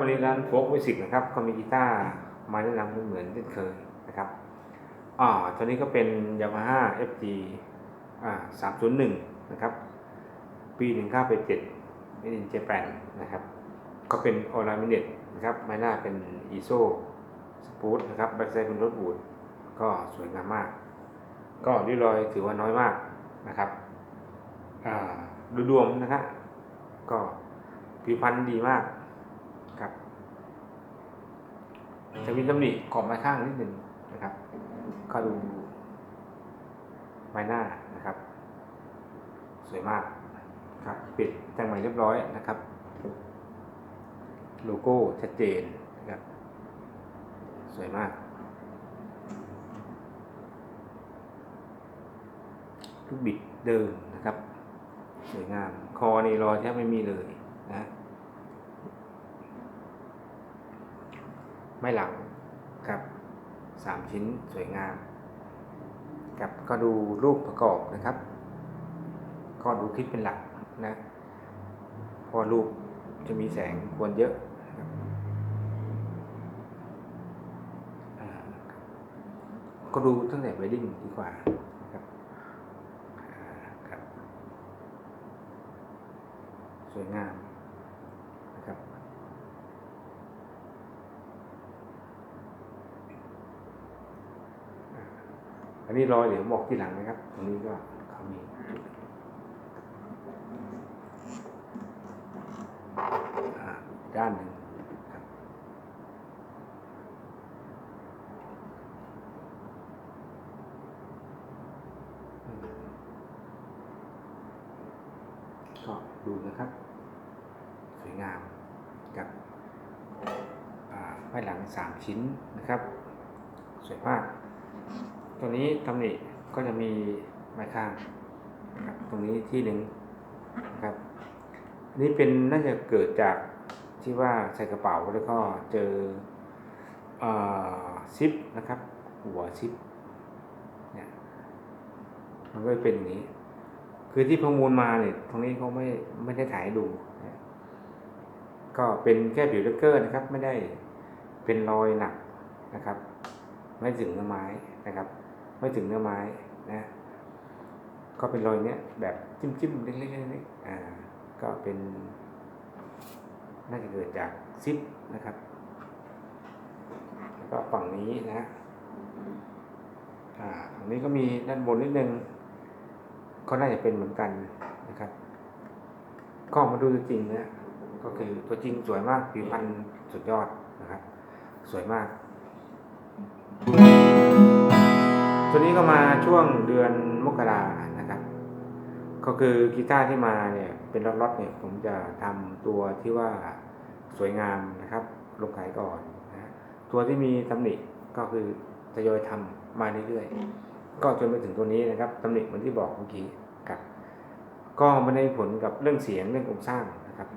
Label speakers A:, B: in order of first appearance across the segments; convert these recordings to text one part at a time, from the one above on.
A: วัสดีครับวันนี้ร้านโฟกมิสิกนะครับก็มีกีตาร์มาแนะนำเหมือนเช่นเคยนะครับอ่าตัวนี้ก็เป็น Yamaha FG อ่า301 นะครับ ปี 1987 Made in Japan นะครับ ก็เป็นออร์ a มิเนตนะครับไม้หน้าเป็นอีโซสปูตนะครับแบ็กไซด์เป็นรถบูดก็สวยงามมาก ก็ริ้วรอยถือว่าน้อยมากนะครับอ่าดูดวงนะฮะก็ผิวพรรณดีมากครับ จะมีตำหนิขอบไม้ข้างนิดหนึ่งนะครับ ก็ดูใบหน้านะครับ สวยมากครับ ปิดแต่งใหม่เรียบร้อยนะครับ โลโก้ชัดเจนนะครับ สวยมากลูกบิดเดิมนะครับ สวยงาม คอนี่รอยแทบไม่มีเลยนะ ไม่หลังครับสามชิ้นสวยงามครับก็ดูรูปประกอบนะครับ ก็ดูคลิปเป็นหลักนะพอรูปจะมีแสงควรเยอะก็ดูตั้งแต่ไวดดิ้งดีกว่าครับครับ สวยงามนะครับ อันนี้รอยเดี๋ยวบอกที่หลังนะครับ ตรงนี้ก็เขามีด้านหนึ่งครับก็ดูนะครับ สวยงามกับไม้หลังสามชิ้นนะครับ สวยมาก ตัวนี้ตำหนิก็จะมีไม้ข้างนะครับตรงนี้ที่หนึ่งนะครับนนี้เป็นน่าจะเกิดจากที่ว่าใส่กระเป๋าแล้วก็เจอซิปนะครับ หัวซิปเนี่ยมันก็เป็นอย่างนี้ คือที่ประมูลมาเนี่ยตรงนี้เขาไม่ไม่ได้ถ่ายดู ก็เป็นแค่ผิวเลกเกอร์นะครับ ไม่ได้เป็นรอยหนักนะครับ ไม่ถึงเนื้อไม้นะครับ ไม่ถึงเนื้อไม้นะก็เป็นรอยเนี้ยแบบจิ้มจิ้มๆเล็กๆเล็กๆอ่าก็เป็น น่าจะเกิดจากซิปนะครับ แล้วก็ฝั่งนี้นะอ่าฝั่งนี้ก็มีด้านบนนิดนึงก็น่าจะเป็นเหมือนกันนะครับก็มาดูตัวจริงนะก็คือตัวจริงสวยมากผิวพรรณสุดยอดนะครับ สวยมาก ตัวนี้ก็มาช่วงเดือนมกรานะครับ ก็คือกีตาร์ที่มาเนี่ยเป็นล็อตๆเนี่ยผมจะทำตัวที่ว่าสวยงามนะครับ ลงขายก่อนนะตัวที่มีตำหนิก็คือทยอยทำมาเรื่อยๆ ก็จนไปถึงตัวนี้นะครับตำหนิเหมือนที่บอกเมื่อกี้ครับก็ไม่ได้ผลกับเรื่องเสียงเรื่องโครงสร้างนะครับ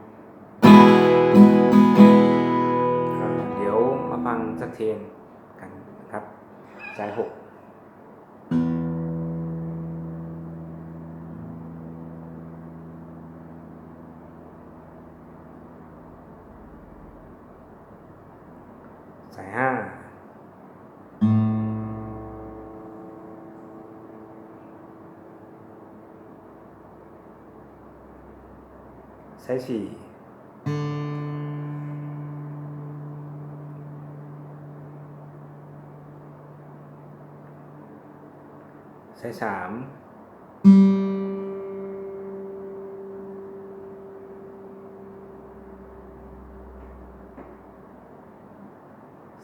A: เดี๋ยวมาฟังสักเทนกัน ครับสายหกสายห้าสายสี่ สายสาม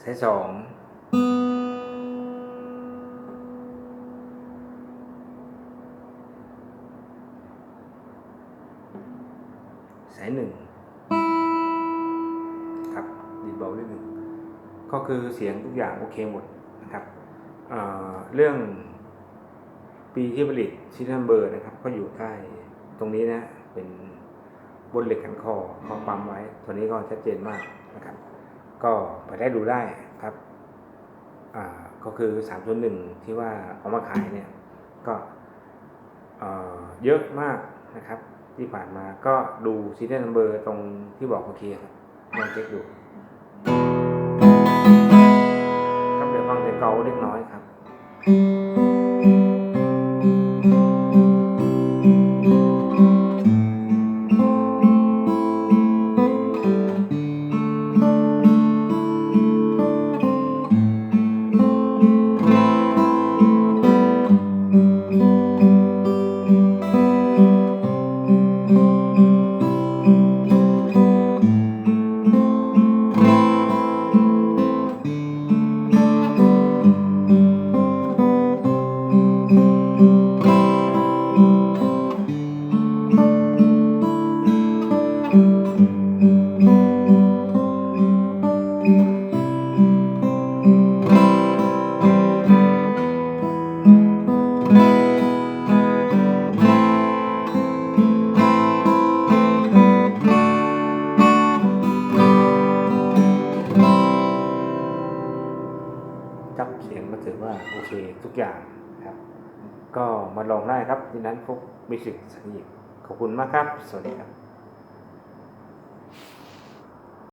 A: สายสองสายหนึ่งครับดีเบานิดหนึ่งก็คือเสียงทุกอย่างโอเคหมดนะครับเเรื่อง ปีที่ผลิตชิทัมเบอร์นะครับ ก็อยู่ใต้ตรงนี้นะ เป็นบนเหล็กขันคอเขาปั๊มไว้ ตัวนี้ก็ชัดเจนมากนะครับ ก็ไปได้ดูได้ครับอ่าก็คือ3ามส่วนหนึ่งที่ว่าเอามาขายเนี่ย ก็เยอะมากนะครับ ที่ผ่านมาก็ดูซีเรียลนัมเบอร์ตรงที่บอกเมื่อกี้ครับลองเช็คดูครับเดี๋ยวฟังเสียงเกาเล็กน้อยครับ เสียงก็ถือว่าโอเคทุกอย่างครับ ก็มาลองได้ครับที่นั้นพบมิสิกสนิทขอบคุณมากครับ สวัสดีครับ